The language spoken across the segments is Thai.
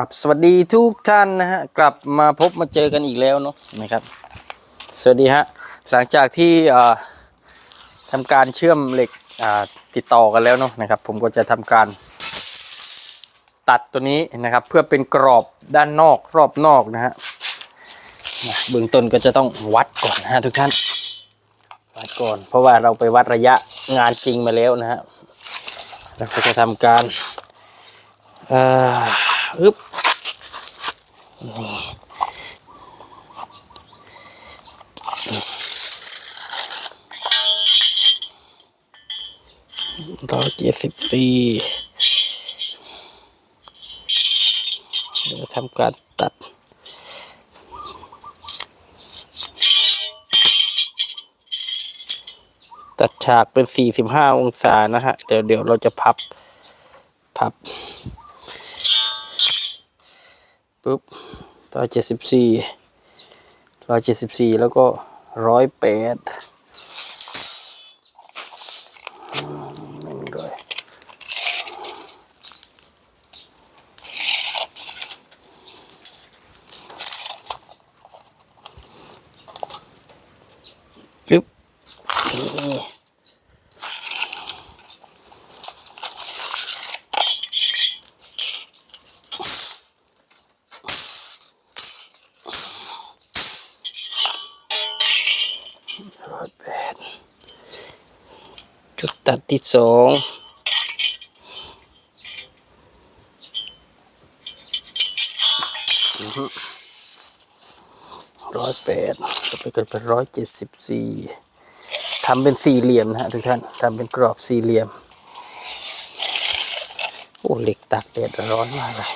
รับสวัสดีทุกท่านนะฮะกลับมาพบมาเจอกันอีกแล้วเนาะนะครับ สวัสดีฮะหลังจากที่ทำการเชื่อมเหล็กติดต่อกันแล้วเนาะนะครับ ผมก็จะทำการตัดตัวนี้นะครับ เพื่อเป็นกรอบด้านนอกรอบนอกนะฮะเบื้องต้นก็จะต้องวัดก่อนนะฮะทุกท่านวัดก่อน เพราะว่าเราไปวัดระยะงานจริงมาแล้วนะฮะเราก็จะทำการอ่าอึ๊บ สิบปีเดี๋ยวทำการตัด ตัดฉากเป็นสี่สิบห้าองศานะฮะ เดี๋ยวเดี๋ยวเราจะพับ พับ ปุ๊บร้อยเจ็ดสิบสี่ร้อยเจ็ดสิบสี่แล้วก็ร้อยแปดหนึ่งร้อยปึ๊บนี่ ร้อยแปด จุดตัดที่สองร้อยแปดก็ไปเกิดเป็นร้อยเจ็ดสิบสี่ ทำเป็นสี่เหลี่ยมนะฮะทุกท่านทำเป็นกรอบสี่เหลี่ยม โอ้เหล็กตากแดดร้อนมากเลย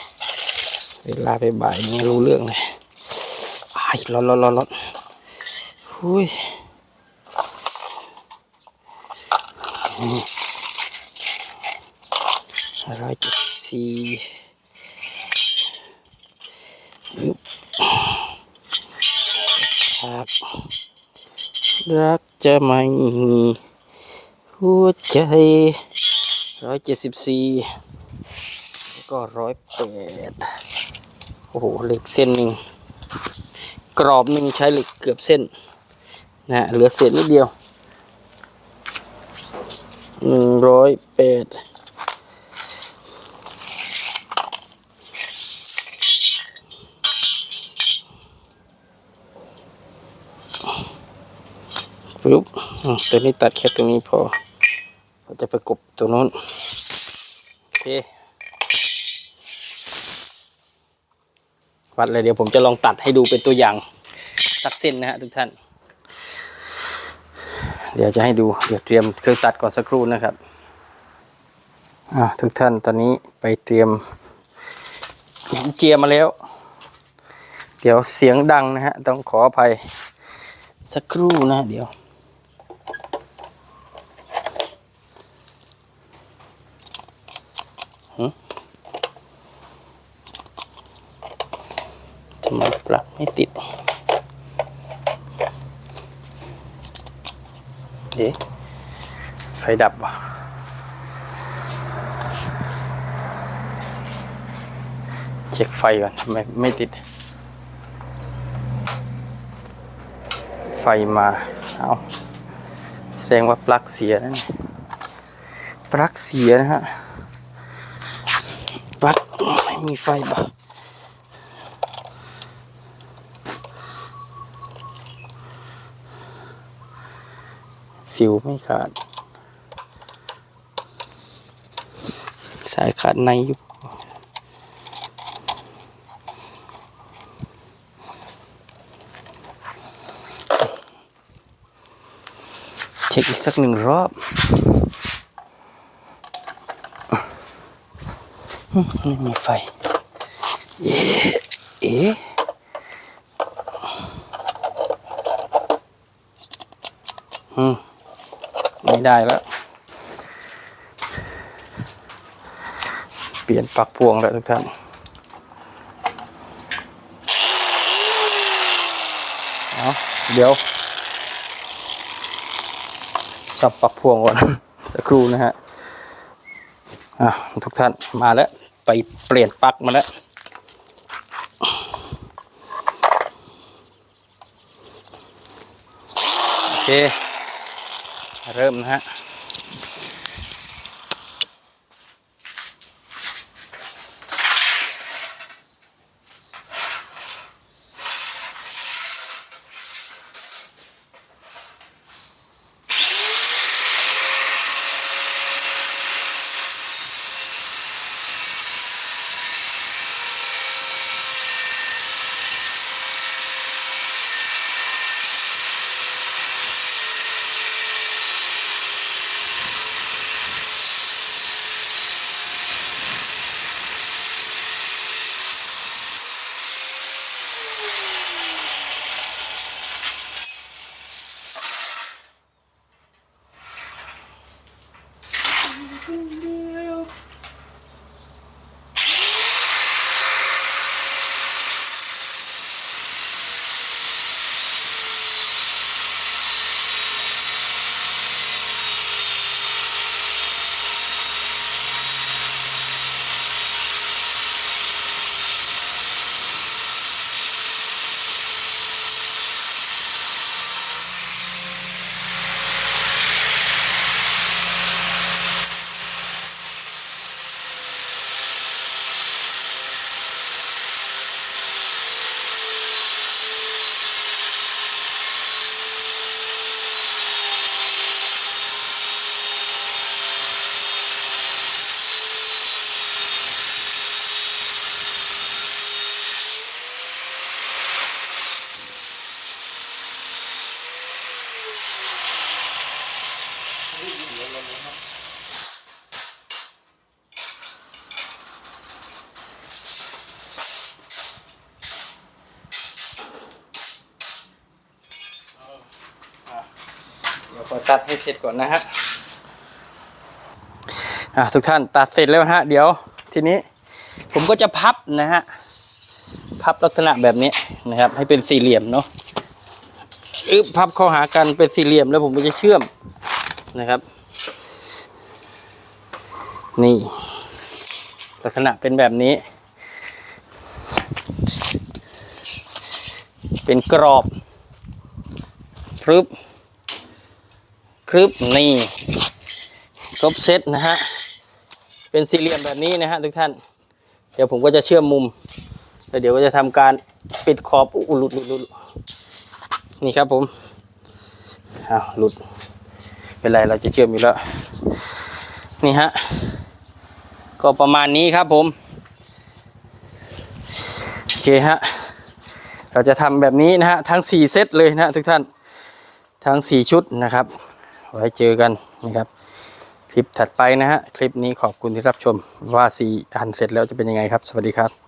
เวลาไปบ่ายไม่รู้เรื่องเลยอ้ร้อนร้อนร้อนร้อนหุ้ยร้อยเจ็ดสี่ครับ รักจะไม่มีหัวใจร้อยเจ็ดสิบสี่ก็ร้อยแปดโอ้โหเหล็กเส้นหนึ่งกรอบหนึ่งใช้เหล็กเกือบเส้นนะเหลือเศษนิดเดียวหนึ่งร้อยแปด ปุ๊บตัวนี้ตัดแค่ตรงนี้พอเราจะไปกบตัวนู้นโอเควัดเลยเดี๋ยวผมจะลองตัดให้ดูเป็นตัวอย่างสักเส้นนะฮะทุกท่าน เดี๋ยวจะให้ดูเดี๋ยวเตรียมเครื่องตัดก่อนสักครู่นะครับอ่าทุกท่านตอนนี้ไปเตรียมเจียมาแล้ว เดี๋ยวเสียงดังนะฮะต้องขออภัยสักครู่นะเดี๋ยว ทำไม ปลั๊กไม่ติดเอ๊ะไฟดับวะเช็คไฟก่อนทำไมไม่ติด ไฟมา เอาแสดงว่าปลั๊กเสียนั่นปลั๊กเสียนะฮะปลั๊กไม่มีไฟบ่ สิวไม่ขาด สายขาดในยู่เช็คอีกสักหนึ่งรอบไม่มีไฟ เอ๊ะเอ๊ะอืม ไม่ได้แล้ว เปลี่ยนปลักพวงแล้วทุกท่านเอาเดี๋ยวสับปลักพวงก่อนสักครู่นะฮะทุกท่านมาแล้ว ไปเปลี่ยนปลักมาแล้วโอเค เริ่มนะฮะ เดี๋ยวข อตัดให้เสร็จก่อนนะฮะอะทุกท่านตัดเสร็จแล้วฮะเดี๋ยวทีนี้ผมก็จะพับนะฮะพับลักษณะแบบนี้นะครับ ให้เป็นสี่เหลี่ยมเนาะอึบพับเข้าหากันเป็นสี่เหลี่ยมแล้วผมก็จะเชื่อมนะครับ นี่ลักษณะเป็นแบบนี้ เป็นกรอบรึบ รึบนี่ครบเซตนะฮะ เป็นสี่เหลี่ยมแบบนี้นะฮะทุกท่าน เดี๋ยวผมก็จะเชื่อมมุม แล้วเดี๋ยวก็จะทำการปิดขอบอุลุดหลุดหลุดนี่ครับผมอ้าวหลุด เป็นไรเราจะเชื่อมอยู่แล้ว นี่ฮะ ก็ประมาณนี้ครับผม โอเคฮะ เราจะทำแบบนี้นะฮะ ทั้ง 4 เซตเลยนะฮะทุกท่าน ทั้ง 4 ชุดนะครับ ไว้เจอกันนะครับ คลิปถัดไปนะฮะ คลิปนี้ขอบคุณที่รับชมว่าสีอันเสร็จแล้วจะเป็นยังไงครับ สวัสดีครับ